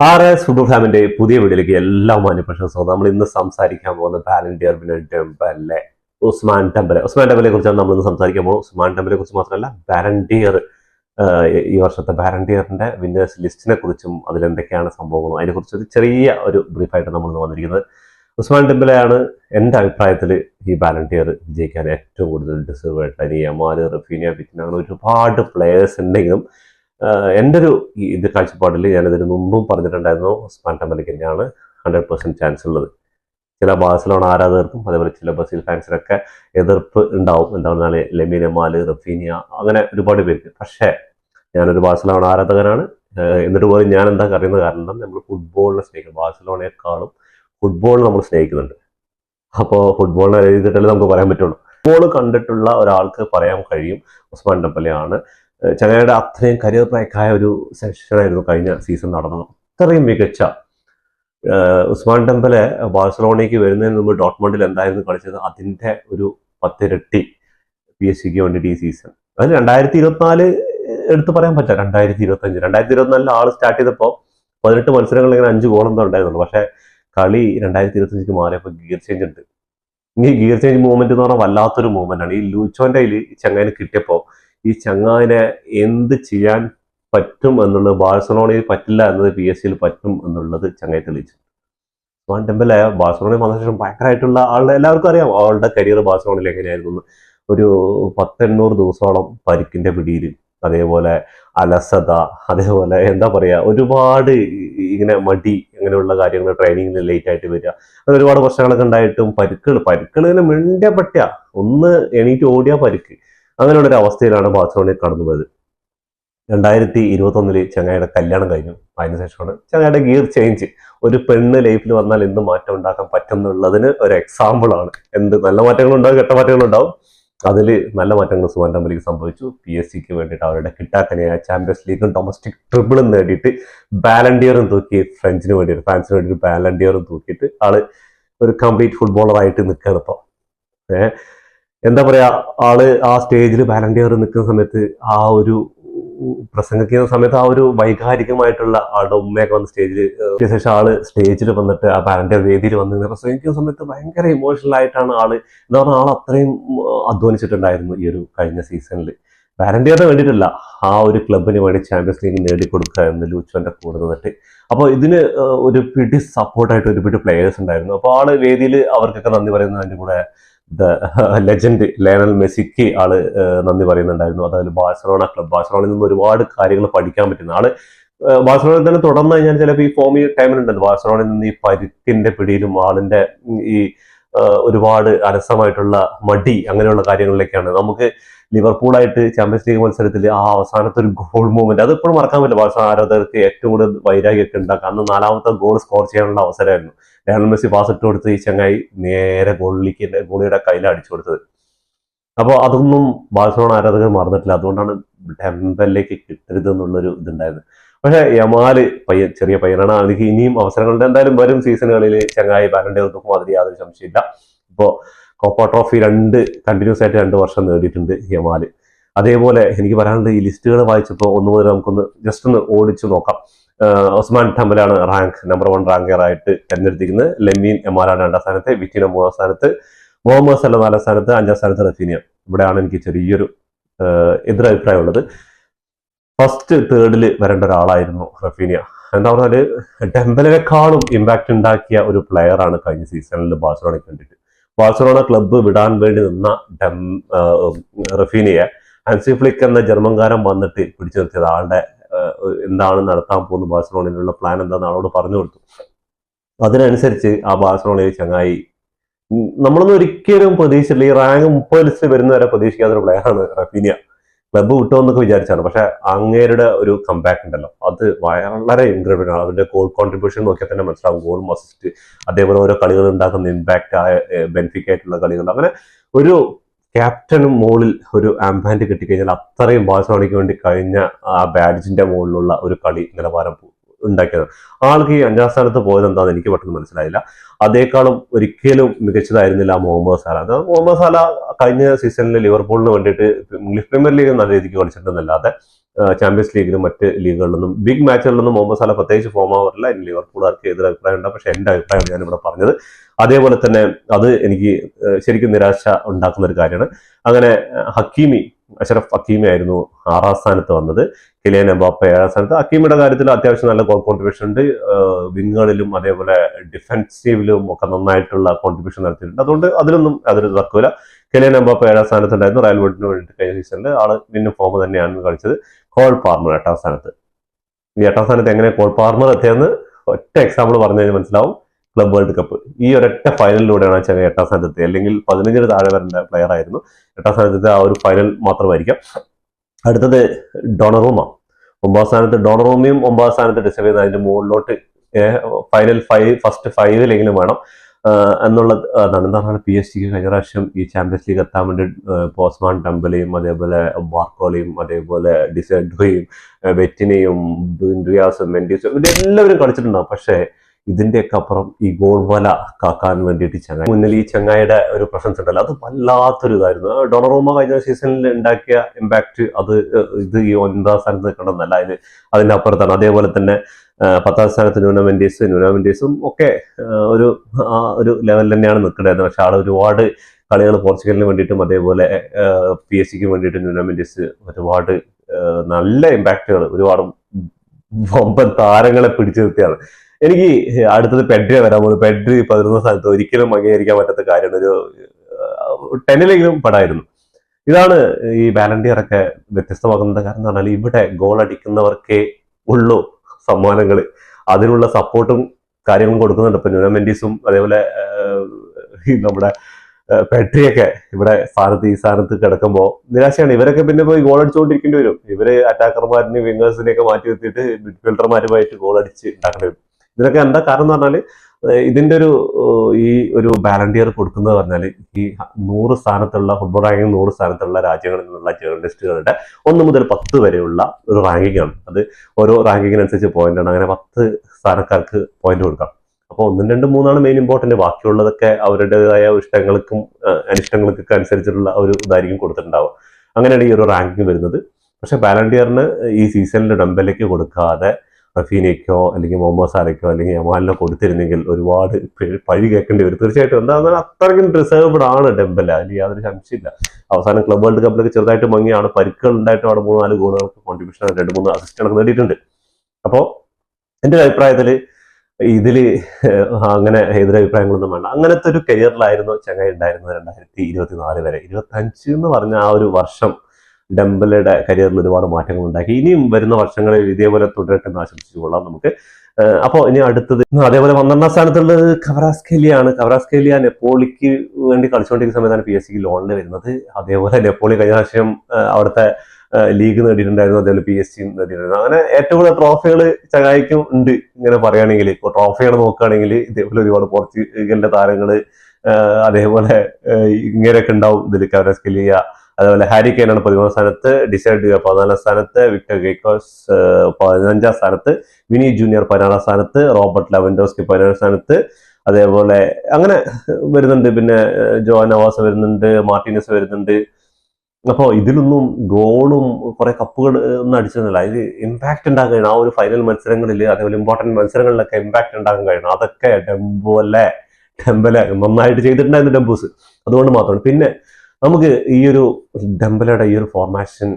R S football ഫാമിന്റെ പുതിയ വീഡിയോയിലേക്ക് എല്ലാ മാന്യപ്രശ്ന സ്വാഗതം. നമ്മൾ ഇന്ന് സംസാരിക്കാൻ പോകുന്ന ബാലൻഡിയർ പിന്നെ ടെമ്പലെ ഉസ്മാൻ ടെമ്പലെ ഉസ്മാൻ ടെമ്പലെ കുറിച്ചാണ് നമ്മൾ ഇന്ന് സംസാരിക്കാൻ പോകുന്നത്. ഉസ്മാൻ ടെമ്പലെ കുറിച്ച് മാത്രമല്ല ബാലൻഡിയർ ഈ വർഷത്തെ ബാലൻഡിയറിന്റെ വിന്നേഴ്സ് ലിസ്റ്റിനെ കുറിച്ചും അതിലെന്തൊക്കെയാണ് സംഭവങ്ങളും അതിനെക്കുറിച്ച് ഒരു ചെറിയ ഒരു ബ്രീഫായിട്ട് നമ്മൾ ഇന്ന് വന്നിരിക്കുന്നത്. ഉസ്മാൻ ടെമ്പലെയാണ് എന്റെ അഭിപ്രായത്തിൽ ഈ ബാലൻഡിയർ വിജയിക്കാൻ ഏറ്റവും കൂടുതൽ ഡിസേർവ് ആയിട്ട് അനിയമാര് റഫീനിയ ബിറ്റിന അങ്ങനെ ഒരുപാട് പ്ലെയേഴ്സ് ഉണ്ടെങ്കിലും എന്റെ ഒരു ഇത് കാഴ്ചപ്പാടിൽ ഞാനിതിന് മുമ്പും പറഞ്ഞിട്ടുണ്ടായിരുന്നു ടെമ്പലയ്ക്ക് തന്നെയാണ് ഹൺഡ്രഡ് പെർസെന്റ് ചാൻസ് ഉള്ളത്. ചില ബാഴ്സലോണ ആരാധകർക്കും അതേപോലെ ചില ബസിൽ ഫാൻസിനൊക്കെ എതിർപ്പ് ഉണ്ടാവും. എന്താ പറഞ്ഞാൽ എമാൽ റഫീനിയ അങ്ങനെ ഒരുപാട് പേർക്ക്. പക്ഷേ ഞാനൊരു ബാഴ്സലോണ ആരാധകനാണ്. എന്നിട്ട് പോലും ഞാൻ എന്താ അറിയുന്ന കാരണം നമ്മൾ ഫുട്ബോളിനെ സ്നേഹിക്കും. ബാഴ്സലോണയെക്കാളും ഫുട്ബോൾ നമ്മൾ സ്നേഹിക്കുന്നുണ്ട്. അപ്പോൾ ഫുട്ബോളിനെ എഴുതിയിട്ടല്ലേ നമുക്ക് പറയാൻ പറ്റുള്ളൂ. ഫുട്ബോൾ കണ്ടിട്ടുള്ള ഒരാൾക്ക് പറയാൻ കഴിയും. ഉസ്മാൻ ടെമ്പലെയാണ് ഏഹ് അത്രയും കരിയർ ബ്രേക്കായ ഒരു സെഷനായിരുന്നു കഴിഞ്ഞ സീസൺ നടന്നത്. അത്രയും മികച്ച ഉസ്മാൻ ടെമ്പലെ ബാഴ്സലോണയ്ക്ക് വരുന്നതിന് മുമ്പ് ഡോട്ട്മണ്ടിൽ എന്തായിരുന്നു കളിച്ചത്? അതിന്റെ ഒരു പത്തിരട്ടി പി എസ് സിക്ക് വേണ്ടിയിട്ട് ഈ സീസൺ അത് രണ്ടായിരത്തി ഇരുപത്തിനാല് എടുത്ത് പറയാൻ പറ്റില്ല. രണ്ടായിരത്തി ഇരുപത്തഞ്ച് രണ്ടായിരത്തി ഇരുപത്തിനാലിൽ ആൾ സ്റ്റാർട്ട് ചെയ്തപ്പോൾ പതിനെട്ട് മത്സരങ്ങളിൽ ഇങ്ങനെ അഞ്ച് ഗോളെന്തോ ഉണ്ടായിരുന്നുള്ളൂ. പക്ഷേ കളി രണ്ടായിരത്തി ഇരുപത്തഞ്ചിക്ക് മാറിയപ്പോൾ ഗിയർ ചേഞ്ച് ഉണ്ട്. ഈ ഗിയർ ചേഞ്ച് മൂവ്മെന്റ് എന്ന് പറഞ്ഞാൽ വല്ലാത്തൊരു മൂവ്മെന്റ് ആണ്. ഈ ലൂച്ചോന്റെ ഈ കിട്ടിയപ്പോൾ ഈ ചങ്ങായിനെ എന്ത് ചെയ്യാൻ പറ്റും എന്നുള്ളത് ബാഴ്സലോണയിൽ പറ്റില്ല എന്നത് പി എസ് സിയിൽ പറ്റും എന്നുള്ളത് ചങ്ങായി തെളിയിച്ചു ഉസ്മാൻ ടെമ്പലെ ബാഴ്സലോണയിൽ വന്ന ശേഷം ഭയങ്കരമായിട്ടുള്ള ആളുടെ എല്ലാവർക്കും അറിയാം ആളുടെ കരിയർ ബാഴ്സലോണയിൽ എങ്ങനെയായിരുന്നു. ഒരു പത്തെണ്ണൂറ് ദിവസോളം പരിക്കിന്റെ പിടിയിൽ അതേപോലെ അലസത അതേപോലെ എന്താ പറയുക ഒരുപാട് ഇങ്ങനെ മടി അങ്ങനെയുള്ള കാര്യങ്ങൾ ട്രെയിനിങ്ങിന് ലേറ്റ് ആയിട്ട് വരിക. അങ്ങനെ ഒരുപാട് പ്രശ്നങ്ങളൊക്കെ ഉണ്ടായിട്ടും പരുക്കൾ പരുക്കൾ ഇങ്ങനെ മിണ്ടിയ പറ്റുക ഒന്ന് എണീറ്റ് ഓടിയ പരിക്ക്. അങ്ങനെയുള്ള ഒരു അവസ്ഥയിലാണ് ബാഴ്സലോണയിൽ കടന്നു പോയത് രണ്ടായിരത്തി ഇരുപത്തി ഒന്നിൽ ചങ്ങായിയുടെ കല്യാണം കഴിഞ്ഞു. അതിനുശേഷമാണ് ചങ്ങായിയുടെ ഗിയർ ചേഞ്ച് ഒരു പെണ്ണ് ലൈഫിൽ വന്നാൽ എന്ത് മാറ്റം ഉണ്ടാക്കാൻ പറ്റും എന്നുള്ളതിന് ഒരു എക്സാമ്പിൾ ആണ്. എന്ത് നല്ല മാറ്റങ്ങൾ ഉണ്ടാവും കെട്ട മാറ്റങ്ങൾ ഉണ്ടാവും. അതിൽ നല്ല മാറ്റങ്ങൾ സുമാൻ ടംബലിക്ക് സംഭവിച്ചു. പി എസ് സിക്ക് വേണ്ടിയിട്ട് അവരുടെ കിട്ടാക്കനെയ ചാമ്പ്യൻസ് ലീഗും ഡൊമസ്റ്റിക് ട്രിബിളും നേടിയിട്ട് ബാലൻഡിയറും തൂക്കി ഫ്രഞ്ചിന് വേണ്ടിയിട്ട് ഫ്രാൻസിന് വേണ്ടിയിട്ട് ബാലൻഡിയറും തൂക്കിയിട്ട് ആൾ ഒരു കംപ്ലീറ്റ് ഫുട്ബോളറായിട്ട് നിൽക്കുകയാണ് ഇപ്പോൾ ഏഹ് എന്താ പറയാ ആൾ ആ സ്റ്റേജിൽ ബാലൻഡിയർ നിൽക്കുന്ന സമയത്ത് ആ ഒരു പ്രസംഗിക്കുന്ന സമയത്ത് ആ ഒരു വൈകാരികമായിട്ടുള്ള ആളുടെ ഉമ്മയൊക്കെ വന്ന് സ്റ്റേജിൽ ശേഷം ആൾ സ്റ്റേജിൽ വന്നിട്ട് ആ ബാലൻഡിയർ വേദിയിൽ വന്ന് പ്രസംഗിക്കുന്ന സമയത്ത് ഭയങ്കര ഇമോഷണൽ ആയിട്ടാണ് ആൾ എന്ന് പറഞ്ഞാൽ ആൾ അത്രയും അധ്വാനിച്ചിട്ടുണ്ടായിരുന്നു ഈ ഒരു കഴിഞ്ഞ സീസണിൽ ബാലൻഡിയറിന് വേണ്ടിയിട്ടല്ല ആ ഒരു ക്ലബിന് വേണ്ടി ചാമ്പ്യൻസ് ലീഗ് നേടിക്കൊടുക്കുക എന്ന് ലൂച്ചോന്റെ കൂടെ നിന്നിട്ട്. അപ്പോൾ ഇതിന് ഒരു പിടി സപ്പോർട്ടായിട്ട് ഒരു പിടി പ്ലേയേഴ്സ് ഉണ്ടായിരുന്നു. അപ്പോൾ ആൾ വേദിയിൽ അവർക്കൊക്കെ നന്ദി പറയുന്നതിന്റെ കൂടെ ദ ലെജൻഡ് ലയണൽ മെസ്സിക്ക് ആൾ നന്ദി പറയുന്നുണ്ടായിരുന്നു. അതായത് ബാഴ്സലോണ ക്ലബ്. ബാഴ്സലോണയിൽ നിന്ന് ഒരുപാട് കാര്യങ്ങൾ പഠിക്കാൻ പറ്റുന്ന ആൾ ബാഴ്സലോണയിൽ തന്നെ തുടർന്ന് കഴിഞ്ഞാൽ ചിലപ്പോൾ ഈ ഫോമി ടൈമിലുണ്ടല്ലോ ബാഴ്സലോണയിൽ നിന്ന് ഈ പരിക്കിന്റെ പിടിയിലും ആളിന്റെ ഈ ഒരുപാട് അലസമായിട്ടുള്ള മടി അങ്ങനെയുള്ള കാര്യങ്ങളിലേക്കാണ്. നമുക്ക് ലിവർപൂളായിട്ട് ചാമ്പ്യൻസ് ലീഗ് മത്സരത്തിൽ ആ അവസാനത്തെ ഒരു ഗോൾ മൂവ്മെന്റ് അത് ഇപ്പോഴും മറക്കാൻ പറ്റില്ല. ബാഴ്സലോണ ആരാധകർക്ക് ഏറ്റവും കൂടുതൽ വൈരാഗ്യമൊക്കെ ഉണ്ടാക്കുക. അന്ന് നാലാമത്തെ ഗോൾ സ്കോർ ചെയ്യാനുള്ള അവസരമായിരുന്നു. ലയണൽ മെസ്സി പാസ് ഇട്ട് കൊടുത്ത് ഈ ചങ്ങായി നേരെ ഗോളിലേക്ക് ഗോളിയുടെ കയ്യിൽ അടിച്ചു കൊടുത്തത്. അപ്പോൾ അതൊന്നും ബാഴ്സലോണ ആരാധകർ മറന്നിട്ടില്ല. അതുകൊണ്ടാണ് ടെമ്പലിലേക്ക് കിട്ടരുത് എന്നുള്ളൊരു ഇതുണ്ടായത്. പക്ഷേ യമാൽ പയ്യൻ ചെറിയ പയ്യനാണ്. അതിലേക്ക് ഇനിയും അവസരങ്ങളുണ്ട്. എന്തായാലും വരും സീസണുകളിൽ ചങ്ങായി ഒന്നും അതിൽ യാതൊരു സംശയമില്ല ഇപ്പോൾ കോപ്പ ട്രോഫി രണ്ട് കണ്ടിന്യൂസ് ആയിട്ട് രണ്ട് വർഷം നേടിയിട്ടുണ്ട് യമാൽ. അതേപോലെ എനിക്ക് പറയാനുള്ളത് ഈ ലിസ്റ്റുകൾ വായിച്ചപ്പോൾ ഒന്ന് മുതൽ നമുക്കൊന്ന് ജസ്റ്റ് ഒന്ന് ഓടിച്ചു നോക്കാം. ഒസ്മാൻ ഠമ്മലാണ് റാങ്ക് നമ്പർ വൺ റാങ്കർ ആയിട്ട് തെരഞ്ഞെടുത്തിരിക്കുന്നത്. ലെമീൻ എമാലാണ് രണ്ടാം സ്ഥാനത്ത് വിറ്റിനോ മൂന്നാം സ്ഥാനത്ത് മുഹമ്മദ് സല്ല നാലാം സ്ഥാനത്ത് അഞ്ചാം സ്ഥാനത്ത് റഫീനിയ. ഇവിടെയാണ് എനിക്ക് ചെറിയൊരു എതിരഭിപ്രായം എതിരഭിപ്രായമുള്ളത്. ഫസ്റ്റ് തേർഡിൽ വരേണ്ട ഒരാളായിരുന്നു റഫീനിയ. എന്താ പറഞ്ഞാൽ ഡെമ്പലിനെക്കാളും ഇമ്പാക്ട് ഉണ്ടാക്കിയ ഒരു പ്ലെയർ ആണ് കഴിഞ്ഞ സീസണിൽ ബാഴ്സലോണയ്ക്ക് കണ്ടിട്ട്. ബാഴ്സലോണ ക്ലബ്ബ് വിടാൻ വേണ്ടി നിന്ന ഡെം റഫീനിയ ഫ്ലിക്ക് എന്ന ജർമ്മൻകാരൻ വന്നിട്ട് പിടിച്ചു നിർത്തിയത് ആളുടെ എന്താണ് നടത്താൻ പോകുന്ന ബാഴ്സലോണയിലുള്ള പ്ലാൻ എന്താണെന്ന് ആളോട് പറഞ്ഞു കൊടുത്തു. അതിനനുസരിച്ച് ആ ബാഴ്സലോണയിൽ ചങ്ങായി. നമ്മളൊന്നും ഒരിക്കലും പ്രതീക്ഷിച്ചില്ല. ഈ റാങ്ക് മുപ്പത് ലിസ്റ്റ് വരുന്നവരെ പ്രതീക്ഷിക്കാത്തൊരു പ്ലെയറാണ് റഫീനിയ. ക്ലബ്ബ് വിട്ടുമെന്നൊക്കെ വിചാരിച്ചാണ്. പക്ഷെ അങ്ങേരുടെ ഒരു കമ്പാക്ക് ഉണ്ടല്ലോ. അത് വളരെ ഇൻക്രിബിൾ ആണ്. അതിന്റെ ഗോൾ കോൺട്രിബ്യൂഷൻ നോക്കിയാൽ തന്നെ മനസ്സിലാവും. ഗോളും അസിസ്റ്റ് അതേപോലെ ഓരോ കളികൾ ഉണ്ടാക്കുന്ന ഇമ്പാക്റ്റ് ആയ ബെനിഫിക് ആയിട്ടുള്ള കളികൾ. അങ്ങനെ ഒരു ക്യാപ്റ്റനും മുകളിൽ ഒരു ആംബാൻഡ് കിട്ടിക്കഴിഞ്ഞാൽ അത്രയും ബാഴ്സലോണയ്ക്ക് വേണ്ടി കഴിഞ്ഞ ആ ബാഡ്ജിന്റെ മുകളിലുള്ള ഒരു കളി നിലവാരം ഉണ്ടാക്കിയത്. ആൾക്ക് ഈ അഞ്ചാം സ്ഥാനത്ത് പോയത് എന്താണെന്ന് എനിക്ക് പെട്ടെന്ന് മനസ്സിലായില്ല. അതേക്കാളും ഒരിക്കലും മികച്ചതായിരുന്നില്ല മുഹമ്മദ് സാല. മുഹമ്മദ് സാല കഴിഞ്ഞ സീസണിൽ ലിവർപൂളിന് വേണ്ടിയിട്ട് ഇംഗ്ലീഷ് പ്രീമിയർ ലീഗ് നല്ല രീതിക്ക് കളിച്ചിട്ടുണ്ടെന്നല്ലാതെ ചാമ്പ്യൻസ് ലീഗിലും മറ്റ് ലീഗുകളിലൊന്നും ബിഗ് മാച്ചുകളിലൊന്നും മുഹമ്മദ് സാല പ്രത്യേകിച്ച് ഫോം ആവാറില്ല. ലിവർപൂളുകാർക്ക് എതിർ അഭിപ്രായം ഉണ്ട്. പക്ഷേ എന്റെ അഭിപ്രായമാണ് ഞാൻ ഇവിടെ പറഞ്ഞത്. അതേപോലെ തന്നെ അത് എനിക്ക് ശരിക്കും നിരാശ ഉണ്ടാക്കുന്ന ഒരു കാര്യമാണ്. അങ്ങനെ ഹക്കീമി അഷറഫ് ഹക്കീമി ആയിരുന്നു ആറാം സ്ഥാനത്ത് വന്നത്. കിലിയൻ എംബാപ്പ ഏഴാം സ്ഥാനത്ത്. ഹക്കീമിയുടെ കാര്യത്തിൽ അത്യാവശ്യം നല്ല കോൺട്രിബ്യൂഷൻ ഉണ്ട്. വിങ്ങുകളിലും അതേപോലെ ഡിഫൻസീവിലും ഒക്കെ നന്നായിട്ടുള്ള കോൺട്രിബ്യൂഷൻ നടത്തിയിട്ടുണ്ട്. അതുകൊണ്ട് അതിലൊന്നും അതൊരു തർക്കമില്ല കിലിയൻ എംബാപ്പ ഏഴാം സ്ഥാനത്തുണ്ടായിരുന്നു. റയൽ മാഡ്രിഡിന് വേണ്ടിയിട്ട് കഴിഞ്ഞ സീസണിൽ ആൾ പിന്നെ ഫോം തന്നെയാണ് കളിച്ചത്. കോൾ പാർമർ എട്ടാം സ്ഥാനത്ത്. ഈ എട്ടാം സ്ഥാനത്ത് എങ്ങനെ കോൾ പാർമർ എത്തിയെന്ന് ഒറ്റ എക്സാമ്പിൾ പറഞ്ഞു കഴിഞ്ഞാൽ മനസ്സിലാവും. ക്ലബ് വേൾഡ് കപ്പ് ഈ ഒരൊറ്റ ഫൈനലിലൂടെയാണ് ചെന്നൈ എട്ടാം സ്ഥാനത്ത് അല്ലെങ്കിൽ പതിനഞ്ചിന് താഴെ വരേണ്ട പ്ലെയർ ആയിരുന്നു. എട്ടാം സ്ഥാനത്ത് ആ ഒരു ഫൈനൽ മാത്രമായിരിക്കാം. അടുത്തത് ഡൊണറൂമ. ഒമ്പതാം സ്ഥാനത്ത് ഡൊണറൂമയും ഒമ്പതാം സ്ഥാനത്ത് ഡിസൈഡ് ചെയ്ത് അതിന്റെ മുകളിലോട്ട് ഫൈനൽ ഫൈവ് ഫസ്റ്റ് ഫൈവിലെങ്കിലും വേണം. ആഹ് എന്നുള്ളത് അതാണ്. എന്താ പറയുക പി എസ് ജിക്ക് കഴിഞ്ഞ പ്രാവശ്യം ഈ ചാമ്പ്യൻസ് ലീഗ് എത്താൻ വേണ്ടി പോസ്മാൻ ടംബലയും അതേപോലെ ബാർക്കോളിയും അതേപോലെ ഡിസെഡോയും വെറ്റിനെയും റിയാസും മെൻഡീസും ഇവരെല്ലാവരും കളിച്ചിട്ടുണ്ടാവും. പക്ഷേ ഇതിന്റെയൊക്കെ അപ്പുറം ഈ ഗോൾ വല കാക്കാൻ വേണ്ടിയിട്ട് ചങ്ങായി. മുന്നിൽ ഈ ചങ്ങായിയുടെ ഒരു പ്രസൻസ് ഉണ്ടല്ലോ. അത് വല്ലാത്തൊരു ഇതായിരുന്നു. ഡൊണറോമ കഴിഞ്ഞ സീസണിൽ ഉണ്ടാക്കിയ ഇമ്പാക്ട് അത് ഇത് ഈ ഒൻപതാം സ്ഥാനത്ത് നിൽക്കണമെന്നല്ല. ഇത് അതിന്റെ അപ്പുറത്താണ് അതേപോലെ തന്നെ പത്താം സ്ഥാനത്ത് ന്യൂന മെൻഡീസ് ഒക്കെ ഒരു ആ ഒരു ലെവലിൽ തന്നെയാണ് നിൽക്കേണ്ടത് പക്ഷെ ആൾ ഒരുപാട് കളികൾ പോർച്ചുഗലിന് വേണ്ടിയിട്ടും അതേപോലെ പി എസ് സിക്ക് വേണ്ടിയിട്ടും ന്യൂന ഒരുപാട് നല്ല ഇമ്പാക്റ്റുകൾ ഒരുപാട് വമ്പൻ താരങ്ങളെ പിടിച്ചു നിർത്തിയാണ്. എനിക്ക് അടുത്തത് പെഡ്രി വരാൻ പോകുന്നത് പെഡ്രി പതിനൊന്നാം സ്ഥാനത്ത് ഒരിക്കലും അംഗീകരിക്കാൻ പറ്റാത്ത കാര്യമാണ്. ഒരു ടെന്നിലെങ്കിലും പടായിരുന്നു. ഇതാണ് ഈ ബാലൻഡിയറൊക്കെ ഒക്കെ വ്യത്യസ്തമാകുന്നത് കാരണം എന്ന് പറഞ്ഞാൽ ഇവിടെ ഗോൾ അടിക്കുന്നവർക്കേ ഉള്ളൂ. സമ്മാനങ്ങൾ അതിനുള്ള സപ്പോർട്ടും കാര്യങ്ങളും കൊടുക്കുന്നുണ്ട്. ഇപ്പൊ ന്യൂനമെന്റീസും അതേപോലെ നമ്മുടെ പെട്രിയൊക്കെ ഇവിടെ സ്ഥാനത്ത് ഈ സ്ഥാനത്ത് കിടക്കുമ്പോൾ നിരാശയാണ്. ഇവരൊക്കെ പിന്നെ പോയി ഗോൾ അടിച്ചുകൊണ്ടിരിക്കേണ്ടി വരും. ഇവർ അറ്റാക്കർമാരിനെ വിങ്ങേഴ്സിനെയൊക്കെ മാറ്റി നിർത്തിയിട്ട് മിഡ്ഫീൽഡർമാരുമായിട്ട് ഗോൾ അടിച്ച് ഉണ്ടാക്കേണ്ടി വരും. ഇതിനൊക്കെ എന്താ കാരണം എന്ന് പറഞ്ഞാൽ ഇതിന്റെ ഒരു ഈ ഒരു വാലണ്ടിയർ കൊടുക്കുന്നത് പറഞ്ഞാൽ ഈ നൂറ് സ്ഥാനത്തുള്ള ഫുട്ബോൾ റാങ്കിങ് നൂറ് സ്ഥാനത്തുള്ള രാജ്യങ്ങളിൽ നിന്നുള്ള ജേർണലിസ്റ്റുകളുടെ ഒന്ന് മുതൽ പത്ത് വരെയുള്ള ഒരു റാങ്കിങ് ആണ്. അത് ഓരോ റാങ്കിങ്ങിനനുസരിച്ച് പോയിന്റ് ആണ്. അങ്ങനെ പത്ത് സ്ഥാനക്കാർക്ക് പോയിന്റ് കൊടുക്കാം. അപ്പോൾ ഒന്നും രണ്ടും മൂന്നാണ് മെയിൻ ഇമ്പോർട്ടന്റ് ബാക്കിയുള്ളതൊക്കെ അവരുടേതായ ഇഷ്ടങ്ങൾക്കും അനിഷ്ടങ്ങൾക്കൊക്കെ അനുസരിച്ചിട്ടുള്ള ഒരു ഇതായിരിക്കും കൊടുത്തിട്ടുണ്ടാവുക. അങ്ങനെയാണ് ഈ ഒരു റാങ്കിങ് വരുന്നത്. പക്ഷെ ബാലണ്ടിയറിന് ഈ സീസണിൽ ഡംബലേക്ക് കൊടുക്കാതെ റഫീനയ്ക്കോ അല്ലെങ്കിൽ മുഹമ്മദ് സാലയ്ക്കോ അല്ലെങ്കിൽ യമാലിനോ കൊടുത്തിരുന്നെങ്കിൽ ഒരുപാട് പഴി കേൾക്കേണ്ടി വരും. തീർച്ചയായിട്ടും എന്താ പറഞ്ഞാൽ അത്രയ്ക്കും റിസർവ്ഡ് ആണ് ഡെമ്പല അതിൽ യാതൊരു സംശയമില്ല. അവസാനം ക്ലബ് വേൾഡ് കപ്പിലൊക്കെ ചെറുതായിട്ട് മങ്ങിയാണ്. പരിക്കുകൾ ഉണ്ടായിട്ട് അവിടെ മൂന്ന് നാല് ഗോളുകൾക്ക് കോൺട്രിബ്യൂഷൻ രണ്ട് മൂന്ന് അസിസ്റ്റുകളൊക്കെ നേടിയിട്ടുണ്ട്. അപ്പോൾ എന്റെ അഭിപ്രായത്തിൽ ഇതിൽ അങ്ങനെ എതിരഭിപ്രായങ്ങളൊന്നും വേണ്ട. അങ്ങനത്തെ ഒരു കരിയറിലായിരുന്നു ചങ്ങായി ഉണ്ടായിരുന്നത് രണ്ടായിരത്തി ഇരുപത്തി നാല് വരെ. ഇരുപത്തി അഞ്ച് എന്ന് പറഞ്ഞ ആ ഒരു വർഷം ഡംബലയുടെ കരിയറിൽ ഒരുപാട് മാറ്റങ്ങൾ ഉണ്ടാക്കി ഇനിയും വരുന്ന വർഷങ്ങളിൽ ഇതേപോലെ തുടരട്ടെ എന്ന് ആശംസിച്ചു കൊള്ളാം നമുക്ക്. അപ്പോൾ അപ്പോ ഇനി അടുത്തത് അതേപോലെ പന്ത്രണ്ടാം സ്ഥാനത്തുള്ളത് കവറാസ്കേലിയാണ്. കവറാസ്കേലിയ നെപ്പോളിക്ക് വേണ്ടി കളിച്ചുകൊണ്ടിരിക്കുന്ന സമയത്താണ് പി എസ് സിക്ക് ലോണിൽ വരുന്നത്. അതേപോലെ നെപ്പോളി കഴിഞ്ഞ പ്രാവശ്യം അവിടുത്തെ ലീഗ് നേടിയിട്ടുണ്ടായിരുന്നു. അതേപോലെ പി എസ് സി നേടിയിട്ടുണ്ടായിരുന്നു. അങ്ങനെ ഏറ്റവും കൂടുതൽ ട്രോഫികൾ ചങ്ങായിക്കും ഉണ്ട് ഇങ്ങനെ പറയുകയാണെങ്കിൽ. ഇപ്പോൾ ട്രോഫികൾ നോക്കുകയാണെങ്കിൽ ഇതേപോലെ ഒരുപാട് പോർച്ചുഗലിന്റെ താരങ്ങൾ അതേപോലെ ഇങ്ങനെയൊക്കെ ഉണ്ടാവും ഇതിൽ കവറാസ്കേലിയ അതേപോലെ ഹാരി കെയിനാണ് പതിമൂന്നാം സ്ഥാനത്ത് ഡിസൈഡ് പതിനാലാം സ്ഥാനത്ത് വിക്ടർ ഗേക്കോസ് പതിനഞ്ചാം സ്ഥാനത്ത് വിനി ജൂനിയർ പതിനാറാം സ്ഥാനത്ത് റോബർട്ട് ലവൻഡോസ്കി പതിനേഴാം സ്ഥാനത്ത് അതേപോലെ അങ്ങനെ വരുന്നുണ്ട്. പിന്നെ ജോ നവാസ് വരുന്നുണ്ട് മാർട്ടിനസ് വരുന്നുണ്ട്. അപ്പോൾ ഇതിലൊന്നും ഗോളും കുറെ കപ്പുകൾ ഒന്നും അടിച്ചതല്ല ഇത് ഇമ്പാക്ട് ഉണ്ടാക്കാൻ കഴിയണം ആ ഒരു ഫൈനൽ മത്സരങ്ങളിൽ അതേപോലെ ഇമ്പോർട്ടന്റ് മത്സരങ്ങളിലൊക്കെ ഇമ്പാക്ട് ഉണ്ടാക്കാൻ കഴിയണം അതൊക്കെ ഡെമ്പോലെ ഡെമ്പലെ നന്നായിട്ട് ചെയ്തിട്ടുണ്ടായിരുന്നു ഡെമ്പൂസ് അതുകൊണ്ട് മാത്രമാണ്. പിന്നെ നമുക്ക് ഈ ഒരു ഡെമ്പലയുടെ ഈ ഒരു ഫോർമാഷൻ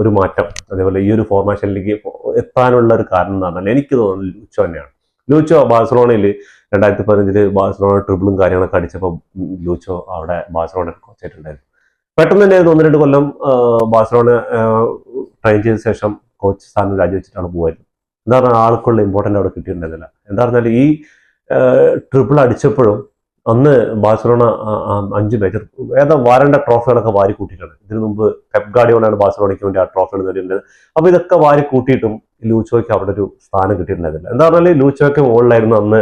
ഒരു മാറ്റം അതേപോലെ ഈ ഒരു ഫോർമാഷനിലേക്ക് എത്താനുള്ള ഒരു കാരണം എന്ന് പറഞ്ഞാൽ എനിക്ക് തോന്നുന്നത് ലൂച്ചോ തന്നെയാണ്. ലൂച്ചോ ബാഴ്സലോണയിൽ രണ്ടായിരത്തി പതിനഞ്ചിൽ ബാഴ്സലോണ ട്രിപ്പിളും കാര്യങ്ങളൊക്കെ അടിച്ചപ്പോൾ ലൂച്ചോ അവിടെ ബാഴ്സലോണ കോച്ചായിട്ടുണ്ടായിരുന്നു പെട്ടെന്ന് തന്നെ ഒന്ന് രണ്ട് കൊല്ലം ബാഴ്സലോണ ട്രെയിൻ ചെയ്ത ശേഷം കോച്ച് സ്ഥാനം രാജിവെച്ചിട്ടാണ് പോയത്. എന്താ പറഞ്ഞാൽ ആൾക്കുള്ള ഇമ്പോർട്ടന്റ് അവിടെ കിട്ടിയിട്ടുണ്ടായിരുന്നില്ല. എന്താ പറഞ്ഞാൽ ഈ ട്രിപ്പിൾ അടിച്ചപ്പോഴും അന്ന് ബാഴ്സലോണ അഞ്ച് മേജർ ഏതാ വാരേണ്ട ട്രോഫികളൊക്കെ വാരി കൂട്ടിയിട്ടുണ്ട് ഇതിനു മുമ്പ് പെപ് ഗാർഡിയോളാണ് ബാഴ്സലോണയ്ക്ക് വേണ്ടി ആ ട്രോഫികൾ നേടിയിട്ടുണ്ട് അപ്പൊ ഇതൊക്കെ വാരി കൂട്ടിയിട്ടും ലൂച്ചോയ്ക്ക് അവിടെ ഒരു സ്ഥാനം കിട്ടിയിട്ടുണ്ടായിരുന്നില്ല. എന്താ പറഞ്ഞാൽ ലൂച്ചോയ്ക്ക് മുകളിലായിരുന്നു അന്ന്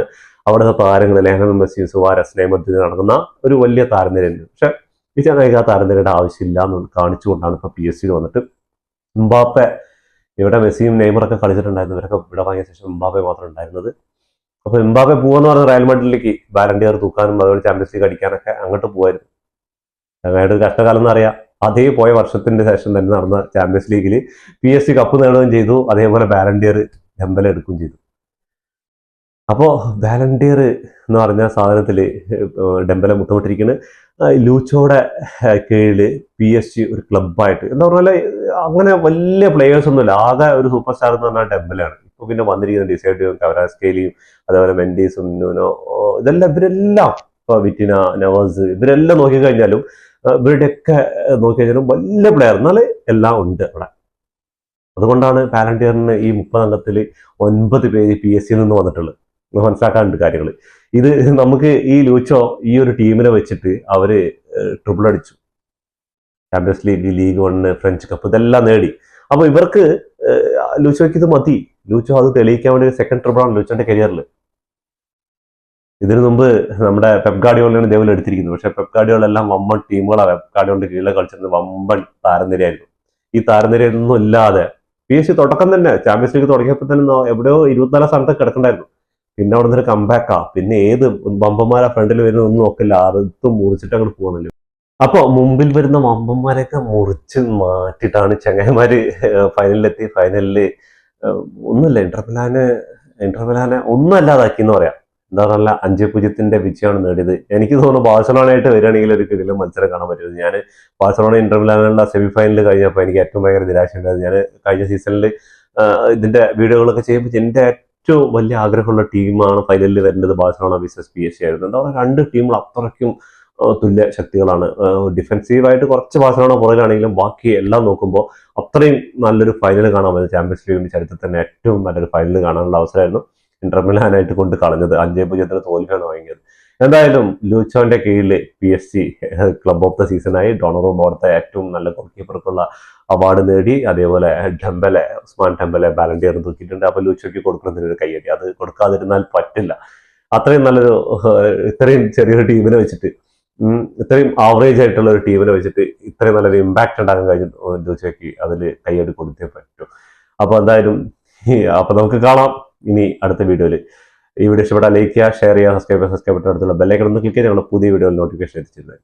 അവിടുത്തെ താരങ്ങൾ ലേഹനൽ മെസ്സി സുവാരസ് നെയ്മർ നടക്കുന്ന ഒരു വലിയ താരനിരയുണ്ട് പക്ഷെ ഈ ചങ്ങായിക്ക് താരനിരയുടെ ആവശ്യമില്ല എന്ന് കാണിച്ചുകൊണ്ടാണ് ഇപ്പൊ പി എസ് സിയിൽ വന്നിട്ട്. മുമ്പാപ്പെ ഇവിടെ മെസ്സിയും നെയ്മറൊക്കെ കളിച്ചിട്ടുണ്ടായിരുന്നു. ഇവരൊക്കെ ഇവിടെ വാങ്ങിയ ശേഷം മുമ്പാപ്പെ മാത്രം ഉണ്ടായിരുന്നത്. അപ്പൊ എംബാബെ പോവാന്ന് പറഞ്ഞ റയൽ മണ്ഡലിലേക്ക് ബാലൻഡിയർ തൂക്കാനും അതുപോലെ ചാമ്പ്യൻസ് ലീഗ് അടിക്കാനൊക്കെ അങ്ങോട്ട് പോവായിരുന്നു. ചങ്ങായിട്ട് കഷ്ടകാലം എന്ന് അറിയാം. അതേ പോയ വർഷത്തിന്റെ ശേഷം തന്നെ നടന്ന ചാമ്പ്യൻസ് ലീഗിൽ പി എസ് സി കപ്പ് നേടുകയും ചെയ്തു. അതേപോലെ ബാലൻഡിയർ ഡെമ്പല എടുക്കുകയും ചെയ്തു. അപ്പോൾ ബാലൻഡിയർ എന്ന് പറഞ്ഞ സാധനത്തിൽ ഡെമ്പല മുത്തമിട്ടിരിക്കുന്നത് ലൂച്ചോയുടെ കീഴിൽ പി എസ് ജി ഒരു ക്ലബ്ബായിട്ട് എന്താ പറഞ്ഞാൽ അങ്ങനെ വലിയ പ്ലേയേഴ്സ് ഒന്നുമില്ല. ആകെ ഒരു സൂപ്പർ സ്റ്റാർ എന്ന് പറഞ്ഞാൽ ഡെമ്പലാണ് പിന്നെ വന്നിരിക്കുന്ന ഡിസൈഡിയും കവരാസ്കേലിയും അതേപോലെ മെൻഡീസും നൂനോ ഇതെല്ലാം ഇവരെല്ലാം ഇപ്പൊ വിറ്റിന നവാസ് ഇവരെല്ലാം നോക്കിക്കഴിഞ്ഞാലും ഇവരുടെയൊക്കെ നോക്കിക്കഴിഞ്ഞാലും വലിയ പ്ലെയർ എന്നാൽ എല്ലാം ഉണ്ട് അവിടെ. അതുകൊണ്ടാണ് പാലന്റിയറിന് ഈ മുപ്പതംഗത്തിൽ ഒൻപത് പേര് പി എസ് സിയിൽ നിന്ന് വന്നിട്ടുള്ളത്. മനസ്സിലാക്കാനുണ്ട് കാര്യങ്ങൾ ഇത് നമുക്ക് ഈ ലൂച്ചോ ഈ ഒരു ടീമിനെ വെച്ചിട്ട് അവർ ട്രിപ്പിൾ അടിച്ചു. Champions league league one French cup ഇതെല്ലാം നേടി. അപ്പോൾ ഇവർക്ക് ലൂച്ചോയ്ക്ക് ഇത് മതി. ലൂച്ചോ അത് തെളിയിക്കാൻ വേണ്ടി സെക്കൻഡ് ട്രിപ്പിളാണ് ലൂച്ചോന്റെ കരിയറിൽ ഇതിനു മുമ്പ് നമ്മുടെ പെപ് ദേവൽ എടുത്തിരിക്കുന്നത് പക്ഷെ പെപ് ഗാഡിയോളെല്ലാം വമ്പൻ ടീമുകളാണ് പെപ് ഗാഡിയോളിന്റെ കീഴിൽ കളിച്ചിരുന്നത് വമ്പൻ താരനിരയായിരുന്നു. ഈ താരനിരയൊന്നും ഇല്ലാതെ. പി എസ് സി തുടക്കം തന്നെ ചാമ്പ്യൻസ് ലീഗ് തുടങ്ങിയപ്പോൾ തന്നെ എവിടെയോ ഇരുപത്തിനാലാം സ്ഥാനത്ത് കിടക്കണ്ടായിരുന്നു പിന്നെ അവിടെ നിന്ന് കമ്പാക്കാ പിന്നെ ഏത് വമ്പന്മാരെ ഫ്രണ്ടിൽ വരുന്നൊന്നും നോക്കില്ല. അറുത്തും മുറിച്ചിട്ട് അങ്ങോട്ട് പോകുന്നില്ല അപ്പോൾ മുമ്പിൽ വരുന്ന വമ്പന്മാരെയൊക്കെ മുറിച്ച് മാറ്റിയിട്ടാണ് ചങ്ങായിമാര് ഫൈനലിലെത്തി ഫൈനലിൽ ഒന്നുമില്ല. ഇന്റർമിലാന് ഇന്റർമിലാനെ ഒന്നും അല്ലാതാക്കി എന്ന് പറയാം. എന്താ പറഞ്ഞാൽ അഞ്ച് പൂജ്യത്തിന്റെ വിജയമാണ് നേടിയത്. എനിക്ക് തോന്നുന്നു ബാഴ്സലോണയായിട്ട് വരികയാണെങ്കിൽ ഒരു കിടിലും മത്സരം കാണാൻ പറ്റും. ഞാൻ ബാഴ്സലോണ ഇന്റർമിലാനുള്ള സെമി കഴിഞ്ഞപ്പോൾ എനിക്ക് ഏറ്റവും ഭയങ്കര നിരാശയുണ്ടായത് ഞാൻ കഴിഞ്ഞ സീസണിൽ ഇതിന്റെ വീഡിയോകളൊക്കെ ചെയ്യുമ്പോൾ എന്റെ ഏറ്റവും വലിയ ആഗ്രഹമുള്ള ടീമാണ് ഫൈനലിൽ വരുന്നത് Barcelona versus P S C ആയിരുന്നു. എന്താ പറയുക രണ്ട് ടീമുകൾ അത്രയ്ക്കും തുല്യ ശക്തികളാണ്. ഡിഫെൻസീവായിട്ട് കുറച്ച് ബാഴ്സലോണ പുറകിലാണെങ്കിലും ബാക്കി എല്ലാം നോക്കുമ്പോൾ അത്രയും നല്ലൊരു ഫൈനൽ കാണാൻ പറ്റും. ചാമ്പ്യൻസ് ലീഗിന്റെ ചരിത്രത്തിൽ തന്നെ ഏറ്റവും നല്ലൊരു ഫൈനൽ കാണാനുള്ള അവസരമായിരുന്നു ഇന്റർമിലാനായിട്ട് കൊണ്ട് കളഞ്ഞത്. അഞ്ചേ പൂജ്യത്തിന് തോൽവിയാണ് വാങ്ങിയത്. എന്തായാലും ലൂച്ചോന്റെ കീഴിൽ P S C club of the സീസണായി ഡൊണറോ മോർത്ത ഏറ്റവും നല്ല ഗോൾ കീപ്പർക്കുള്ള അവാർഡ് നേടി. അതേപോലെ Dembele Ousmane Dembele Ballon d'Or തൂക്കിയിട്ടുണ്ട്. അപ്പോൾ ലൂച്ചോയ്ക്ക് കൊടുക്കുന്നതിന് ഒരു കയ്യടി. അത് കൊടുക്കാതിരുന്നാൽ പറ്റില്ല. അത്രയും നല്ലൊരു ഇത്രയും ചെറിയൊരു ടീമിനെ വെച്ചിട്ട് ഇത്രയും ആവറേജ് ആയിട്ടുള്ള ഒരു ടീമിനെ വെച്ചിട്ട് ഇത്രയും നല്ലൊരു ഇമ്പാക്റ്റ് ഉണ്ടാക്കാൻ കഴിഞ്ഞു ലൂച്ചോയ്ക്ക് അതിൽ കൈയ്യടി കൊടുത്തേ പറ്റും. അപ്പൊ എന്തായാലും അപ്പോൾ അപ്പൊ നമുക്ക് കാണാം ഇനി അടുത്ത വീഡിയോയിൽ ഈ വീഡിയോ ഇഷ്ടപ്പെട്ടാൽ ലൈക്ക് ചെയ്യുക ഷെയർ ചെയ്യുക സബ്സ്ക്രൈബ് സബ്സ്ക്രൈബ് അടുത്തുള്ള ബെല്ലൈക്കൺ ഒന്ന് ക്ലിക്ക് ചെയ്ത് പുതിയ വീഡിയോ നോട്ടിഫിക്കേഷൻ എത്തിച്ചിരുന്നത്